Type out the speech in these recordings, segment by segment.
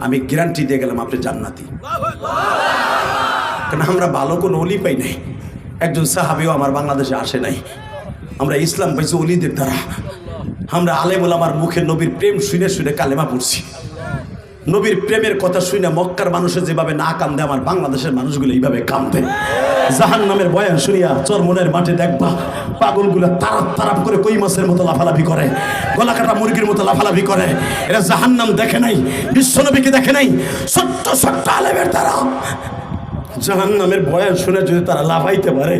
আমি গ্যারান্টি দিয়ে গেলাম আপনি জান্নাতি। কারণ আমরা ভালো কোনো অলি পাই নাই। একজন সাহাবিও আমার বাংলাদেশে আসে নাই। আমরা ইসলাম পাইছি অলিদের দ্বারা। আমরা আলেমুল আমার মুখে নবীর প্রেম শুনে শুনে কালেমা পড়ছি। নবীর প্রেমের কথা শুনে মক্কার মানুষের যেভাবে না কান্দে, আমার বাংলাদেশের মানুষগুলো এইভাবে কান্দে। জাহান নামের বয়ান শুনিয়া চরমনের মাঠে দেখবা, পাগলগুলো তারাপ তারাপ করে কই মাছের মতো লাফালাফি করে গলা কাটা মুরগির মতো লাফালাফি করে। এরা জাহান নাম দেখে নাই, বিশ্বনবীকে দেখে নাই, ছোট্ট ছোট্ট আলেমের তারা। জাহান নামের বয়ান শুনে যদি তারা লাফাইতে পারে,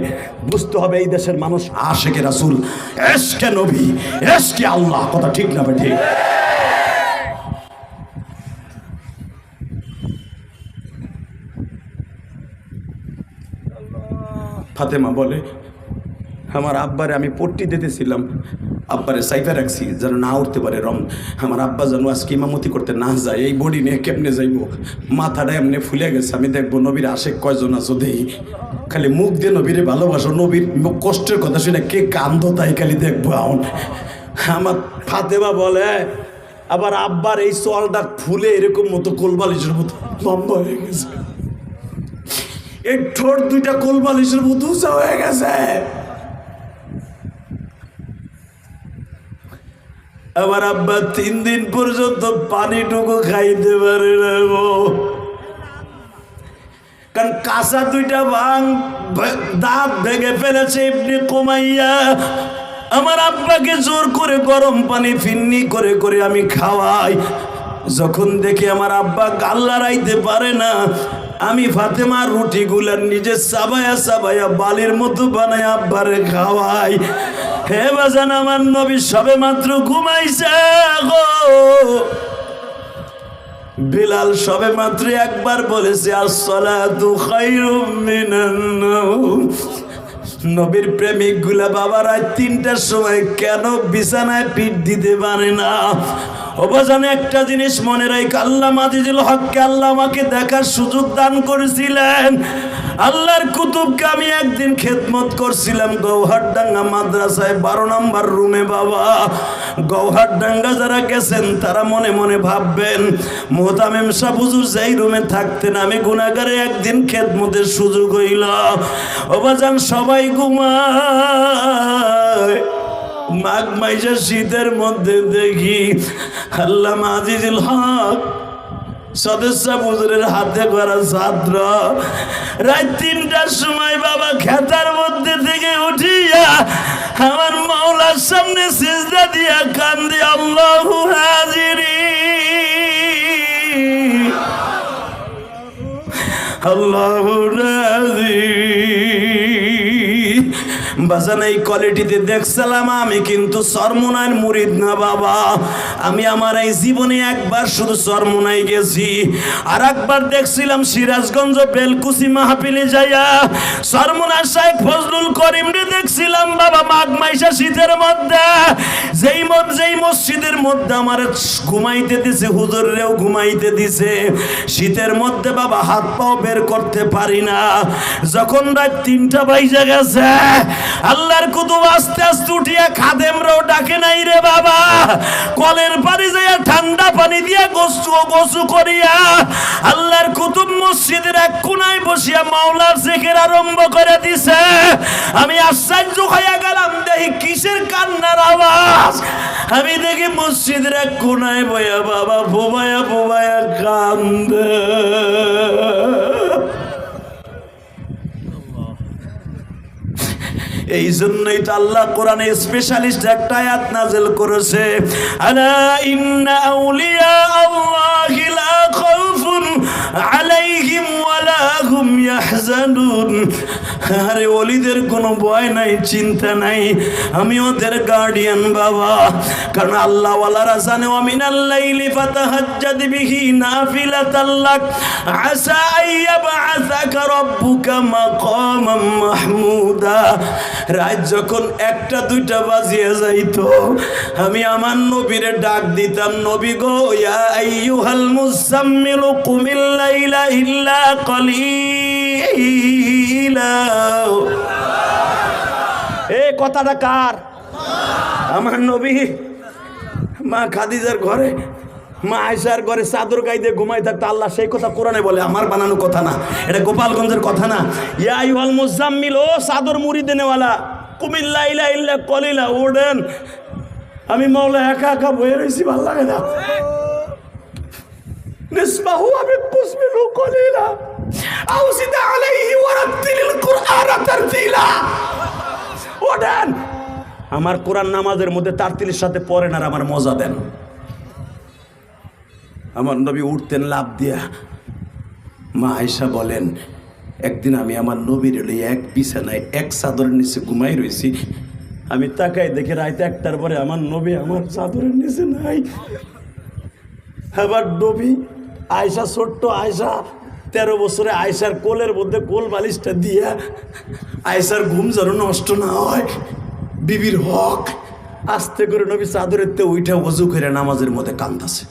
বুঝতে হবে এই দেশের মানুষ আশেকে রাসুল এসকে নবী এসকে আল্লাহ, কথা ঠিক না ঠিক? ফাতেমা বলে, আমার আব্বারে আমি পট্টি দিতেছিলাম। আব্বারে সাইফে রাখছি যেন না উঠতে পারে রং। আমার আব্বা যেন আজকে ইমামতি করতে না যায়, এই বডি নিয়ে কেমনে যাইব? মাথাটা এমনি ফুলে গেছে, আমি দেখব নবীর আশেক কয়জন আছো দেই খালি মুখ দিয়ে নবীরে ভালোবাসো, নবীর কষ্টের কথা শুনে কে কান্দ তাই খালি দেখব এখন আমার ফাতেমা বলে, আবার আব্বার এই চলটা ফুলে এরকম মতো কোলবালিশের মতো লম্বা হয়ে গেছে। এই ঠোঁট দুইটা কোলবালিশের মতো উঁচা হয়ে গেছে। আমার আব্বা তিন দিন পর্যন্ত পানিটুকু খাইতে পারে না কারণ কাঁচা দুইটা ভে- দাঁত ভেঙে ফেলেছে এমনি কমাইয়া। আমার আব্বাকে জোর করে গরম পানি ফিন্নি করে করে আমি খাওয়াই। যখন দেখি আমার আব্বা গাল্লা রাইতে পারে না আমি ফাতেমার রুটি গুলার নিজে সাবায়া সাবায়া বালির মতো বানায় আব্বারে খাওয়াই। হে বাজান, আমার নবী সবে মাত্র ঘুমাইছে গো। বিলাল সবে মাত্র একবার বলেছে আসলা খায়রুম খাই নবীর প্রেমিকগুলা বাবা রাত তিনটার সময় কেন বিছানায় পিঠ দিতে পারে না? অবজানে একটা জিনিস মনে রাখ, আল্লাহ মাজিজুল হককে আল্লাহ আমাকে দেখার সুযোগ দান করেছিলেন। আল্লাহর কুতুবকে আমি একদিন খেদমত করছিলাম গৌহারডাঙ্গা মাদ্রাসায় বারো নম্বর রুমে, বাবা। গৌহারডাঙ্গা যারা গেছেন, তারা মনে মনে ভাববেন, মোহতামেম শাহ হুজুর যেই রুমে থাকতেন, আমি গুণাগারে একদিন খেদমতের সুযোগ হইল। ওবাজান সবাই ঘুমায়। মাঘ মাইজা শীতের মধ্যে দেখি আল্লাহ আজিজুল হক সদস্য হুজুরের হাতে করা ছাত্র। রাত তিনটার সময় বাবা খেতার মধ্যে থেকে উঠিয়া আমার মাওলার সামনে সিজদা দিয়া কান্দি, আল্লাহ হাজিরি। আল্লাহ বাজান, এই কোয়ালিটিতে দেখছিলাম আমি, কিন্তু সরমুনার মুরিদ না বাবা। আমি আমার এই জীবনে একবার শুধু সরমোনায় গেছি। আর একবার দেখছিলাম সিরাজগঞ্জ বেলকুসি মাহফিলে যাইয়া সরমোনা সাহেব ফজলুল করিম দেখছিলাম বাবা মাঘ মাইশা শীতের মধ্যে, যেই যেই মসজিদের মধ্যে আমার ঘুমাইতে দিছে হুজুরেও ঘুমাইতে দিছে, শীতের মধ্যে বাবা হাত পাও বের করতে পারি না। যখন রাত তিনটা বাইজে গেছে, আল্লাহর কুতুব আস্তে আস্তে উঠিয়া খাদেমরাও ডাকে নাই রে বাবা। কলের পানি যাইয়া ঠান্ডা পানি দিয়া গোসু গোসু করিয়া আল্লাহর কুতুব মসজিদের এক কোনায় বসিয়া মাওলার জেকের আরম্ভ করে দিছে। আমি আশ্চর্য হইয়া গেলাম, দেখি কিসের কান্নার আওয়াজ? আমি দেখি মসজিদের এক কোনায় বয়া বাবা ফুবায়া ফুবায়া কান্দে। এই জন্যই তো আল্লাহ কোরআনে স্পেশালিস্ট একটা আয়াত নাযিল করেছে। আলা ইন্না আউলিয়া আল্লাহি লা খাউফুন আলাইহিম ওয়ালা হুম ইয়াহজানুন। আরে ওলিদের কোনো ভয় নাই, চিন্তা নাই। আমি ওদের গার্ডিয়ান বাবা। কারণ আল্লাহ ওয়ালারা জানে ওয়ামিনাল লাইলি ফাতাহাজ্জাদ বিহি নাফিলাতাল লাক। আসা আইয়াবআসাকা রাব্বুকা মাকামাম মাহমুদা। রাত যখন একটা, দুইটা বাজিয়ে যাইতো, আমি আমার নবীরে ডাক দিতাম, নবী গো, ইয়া আইয়ুহাল মুজাম্মিলু কুমিল লাইলা ইল্লা কলিলা। এ কথাটা কার? আমার নবী, মা খাদিজার ঘরে মা আয়সার ঘরে চাদর গাই দিয়ে ঘুমাই থাকতো আল্লাহ সেই কথা কোরআনে বলে, আমার বানানো কথা না। এটা গোপালগঞ্জের কথা না। ইয়াই হল মুজাম্মিল, ও চাদর মুড়ি দেনেওয়ালা কুমিল্লা ইলা ইল্লা কলিলা ওডেন আমি মাওলা একা একা বয়ে রয়েছি ভালো লাগে না। নিসবাহু আমি কুসমিলু কলিলা। আউসিদ আলাইহি ওয়া রাত্তিলিল কুরআন তারতিলা। ওডেন আমার কোরআন নামাজের মধ্যে তারতিলের সাথে পড়েন আর আমার মজা দেন। আমার নবী উঠতেন লাভ দিয়া। মা আয়সা বলেন, একদিন আমি আমার নবীর এক বিছানায় এক চাদরের নিচে ঘুমাই রয়েছি আমি তাকাই দেখে রাইতে একটার পরে আমার নবী আমার চাদরের নিচে নাই। এবার নবী আয়সা ছোট্ট আয়সা তেরো বছরে আয়সার কোলের মধ্যে কোল বালিশটা দিয়া আয়সার ঘুম যেন নষ্ট না হয়। বিবির হক, আস্তে করে নবী চাদরের তে উইঠা অজু করে নামাজের মধ্যে কান্দাছে।